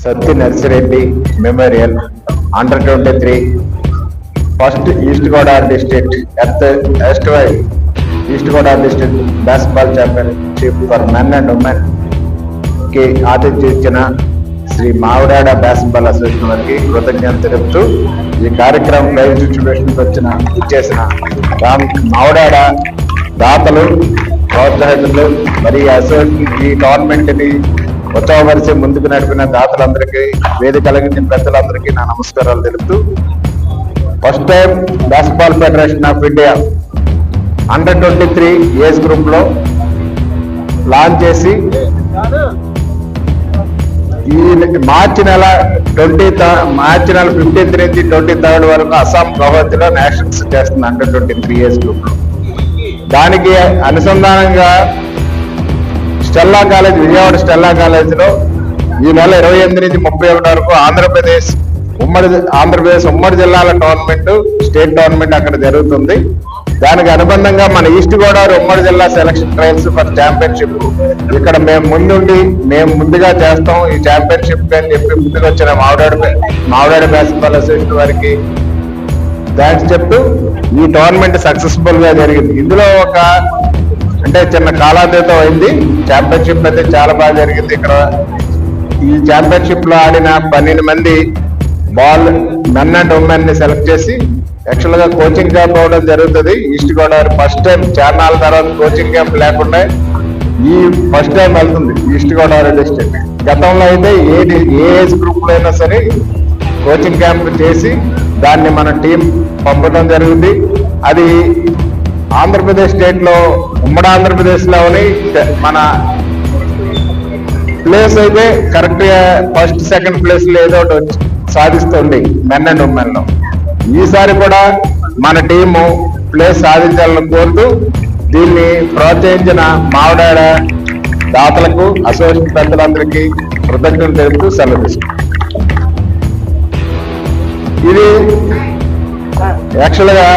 Satti Narsireddy memorial under twenty three first East Godavari district ఎత్ ఎస్ట్ why East Godavari district basketball championship for men and ఉమెన్కి ఆతిథ్యం ఇచ్చిన Shri మావిడాడ basketball association వారికి కృతజ్ఞత తెలుపుతూ ఈ కార్యక్రమం లైవ్ డిస్ట్రిబ్యూషన్ వచ్చిన ఇచ్చేసిన రామ్ మావిడాడ దాతలు ప్రోత్సాహకులు మరి అసోసియేషన్ ఈ గవర్నమెంట్ని ఉత్తమ పరిచయం ముందుకు నడిపిన దాతలందరికీ వేదిక కలిగిన పెద్దలందరికీ నా నమస్కారాలు తెలుపుతూ first time basketball federation of India under twenty three age గ్రూప్లో లాంచ్ చేసి ఈ మార్చి నెల ట్వంటీ మార్చి నెల ఫిఫ్టీన్త్ నుంచి ట్వంటీ థర్డ్ వరకు అస్సాం గౌహతిలో నేషనల్స్ చేస్తుంది అండర్ ట్వంటీ త్రీ ఇయర్స్ గ్రూప్లో. దానికి అనుసంధానంగా స్టెల్లా కాలేజ్ విజయవాడ స్టెల్లా కాలేజీలో ఈ నెల ఇరవై ఎనిమిది నుంచి ముప్పై ఒకటి వరకు ఆంధ్రప్రదేశ్ ఉమ్మడి ఆంధ్రప్రదేశ్ ఉమ్మడి జిల్లాల టోర్నమెంట్ స్టేట్ టోర్నమెంట్ అక్కడ జరుగుతుంది. దానికి అనుబంధంగా మన ఈస్ట్ గోదావరి ఉమ్మడి జిల్లా సెలక్షన్ ట్రయల్స్ ఫర్ ఛాంపియన్షిప్ ఇక్కడ మేము ముందుండి మేము ముందుగా చేస్తాం ఈ ఛాంపియన్షిప్ అని చెప్పి ముందుకు వచ్చిన మావిడాడు మావిడాడు బాస్కెట్బాల్ అసోసియేషన్ వారికి థ్యాంక్స్ చెప్తూ ఈ టోర్నమెంట్ సక్సెస్ఫుల్గా జరిగింది. ఇందులో ఒక అంటే చిన్న కాలాతీతం అయింది. ఛాంపియన్షిప్ అయితే చాలా బాగా జరిగింది ఇక్కడ. ఈ ఛాంపియన్షిప్లో ఆడిన పన్నెండు మంది బాల్ మెన్ అండ్ ఉమెన్ని సెలెక్ట్ చేసి యాక్చువల్గా కోచింగ్ క్యాంప్ అవడం జరుగుతుంది. ఈస్ట్ గోదావరి ఫస్ట్ టైం చార్నాల తర్వాత కోచింగ్ క్యాంప్ లేకుండా ఈ ఫస్ట్ టైం వెళ్తుంది ఈస్ట్ గోదావరి డిస్ట్రిక్ట్ గతంలో అయితే ఏ ఏ ఏజ్ గ్రూప్లో అయినా సరే కోచింగ్ క్యాంప్ చేసి దాన్ని మన టీం పంపడం జరిగింది. అది ఆంధ్రప్రదేశ్ స్టేట్లో ఉమ్మడి ఆంధ్రప్రదేశ్లోని మన ప్లేస్ అయితే కరెక్ట్గా ఫస్ట్ సెకండ్ ప్లేస్ ఏదో ఒకటి సాధిస్తుంది మెన్ అండ్ ఉమెన్లో. ఈసారి కూడా మన టీము ప్లేస్ సాధించాలని కోరుతూ దీన్ని ప్రోత్సహించిన మావిడాడ దాతలకు అసోసియేషన్ పెద్దలందరికీ కృతజ్ఞతలు తెలుపుతూ సెలవు ఇది యాక్చువల్గా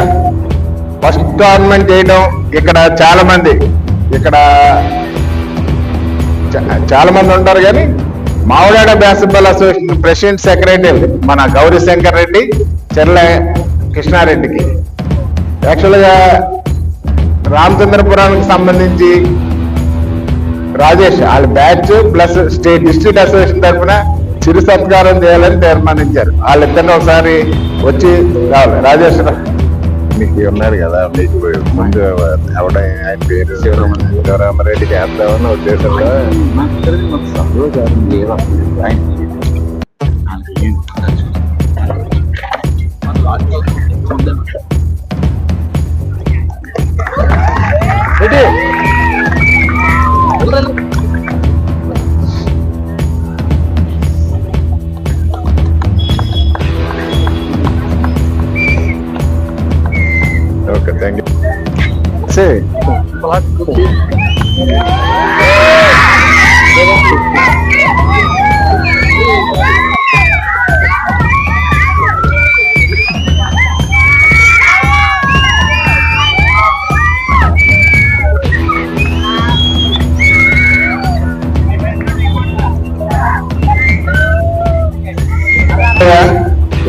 ఫస్ట్ టోర్నమెంట్ చేయడం ఇక్కడ చాలా మంది ఇక్కడ చాలా మంది ఉంటారు కానీ Mavidada basketball association president secretary మన గౌరీ శంకర్ రెడ్డి చెర్ల కృష్ణారెడ్డికి. యాక్చువల్గా రామచంద్రపురానికి సంబంధించి రాజేష్ వాళ్ళ batch plus state district association తరఫున చిరు సత్కారం చేయాలని తీర్మానించారు. వాళ్ళిద్దరిని ఒకసారి వచ్చి రావాలి. రాజేష్ రా. మీకు ఉన్నారు కదా ముందు ఎవడ ఆయన పేరు శివరామరెడ్డి చేద్దామని ఉద్దేశంలో ఆయన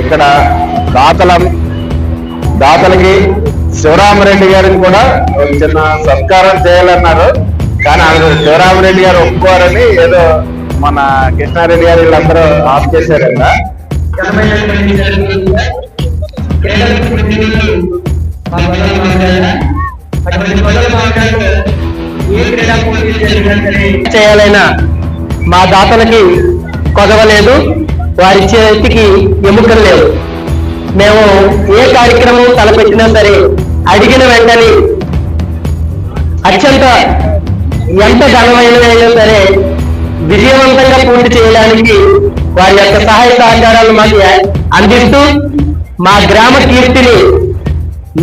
ఇక్కడ దాతలం దాతలకి శివరామరెడ్డి గారిని కూడా ఒక చిన్న సత్కారం చేయాలన్నారు. కానీ ఆయన శివరామరెడ్డి గారు ఒప్పుకోరని ఏదో మన కృష్ణారెడ్డి గారు వీళ్ళందరూ ఆఫ్ చేశారంట. చేయాలైనా మా దాతలకి కొదవలేదు. వారి చేతికి ఎముకలు లేవు. మేము ఏ కార్యక్రమం తలపెట్టినా సరే అడిగిన వెంటనే అత్యంత ఎంత ఘనమైనదైనా సరే విజయవంతంగా పూర్తి చేయడానికి వారి యొక్క సహాయ సహకారాలు మాకు అందిస్తూ మా గ్రామ కీర్తిని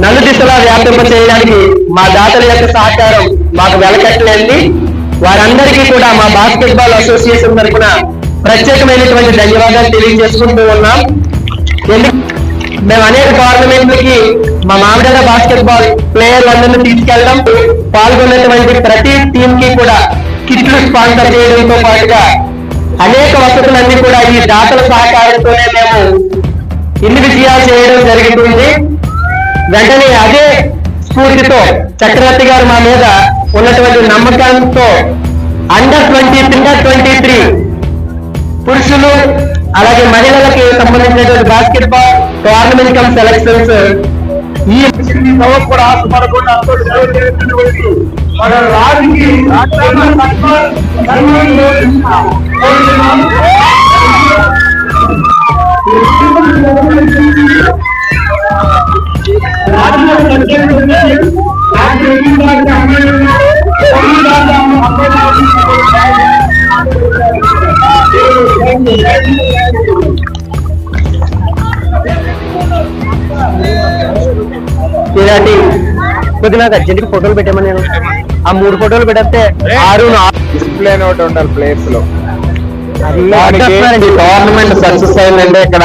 నలుదిశలా వ్యాపింప చేయడానికి మా దాతల యొక్క సహకారం మాకు వెలకట్టలేండి. వారందరికీ కూడా మా బాస్కెట్బాల్ అసోసియేషన్ తరఫున ప్రత్యేకమైనటువంటి ధన్యవాదాలు తెలియజేసుకుంటూ ఉన్నాం. ఎందుకు మేము అనేక టోర్నమెంట్లకి మా మామిడాడ బాస్కెట్బాల్ ప్లేయర్లందరినీ తీసుకెళ్ళడం పాల్గొన్నటువంటి ప్రతి టీం కి కూడా కిట్లు స్పాన్సర్ చేయడంతో పాటుగా అనేక వసతులన్నీ కూడా ఈ దాతల సహకారంతోనే మేము ఇన్ని విజయాలు చేయడం జరుగుతుంది. వెంటనే అదే స్ఫూర్తితో చక్రవర్తి గారు మా మీద ఉన్నటువంటి నమ్మకంతో under twenty under twenty three పురుషులు అలాగే మహిళలకి సంబంధించినటువంటి basketball tournament cum selections. ఈ కూడా ఆశపడకుండా రాజ్యాంగ ఇలాంటి కొద్ది నాకు అర్జెంట్గా ఫోటోలు పెట్టామని నేను. ఆ మూడు ఫోటోలు పెడితే ఆరు డిస్ప్లే ఒకటి ఉండాలి ప్లేస్లో టోర్నమెంట్ సక్సెస్ అయిందంటే ఇక్కడ.